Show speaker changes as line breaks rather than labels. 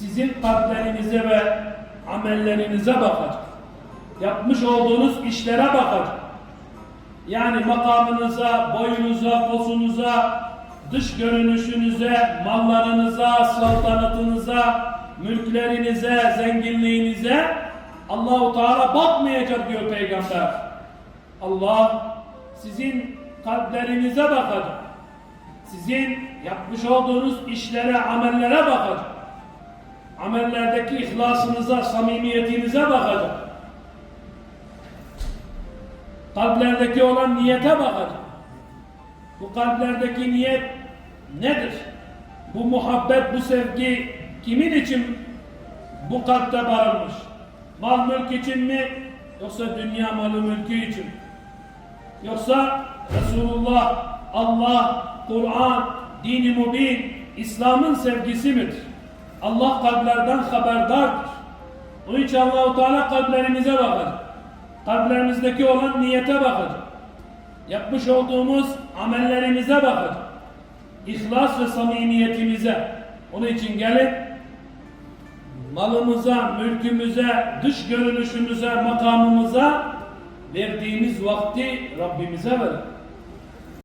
sizin kalplerinize ve amellerinize bakacak. Yapmış olduğunuz işlere bakacak. Yani makamınıza, boyunuza, posunuza, dış görünüşünüze, mallarınıza, saltanatınıza, mülklerinize, zenginliğinize Allahu Teala bakmayacak diyor peygamber. Allah sizin kalplerinize bakacak. Sizin yapmış olduğunuz işlere, amellere bakacak. Amellerdeki ihlasınıza, samimiyetinize bakacak. Kalplerdeki olan niyete bakacak. Bu kalplerdeki niyet nedir? Bu muhabbet, bu sevgi kimin için bu kalpte barınmış? Mal mülk için mi? Yoksa dünya malı mülkü için? Yoksa Resulullah, Allah, Kur'an, dini mubin, İslam'ın sevgisi midir? Allah kalplerden haberdardır. Onun için Allahu Teala kalplerimize bakacak. Kalplerimizdeki olan niyete bakacak. Yapmış olduğumuz amellerimize bakacak. İhlas ve samimiyetimize. Onun için gelin malımıza, mülkümüze, dış görünüşümüze, makamımıza verdiğimiz vakti Rabbimize verin.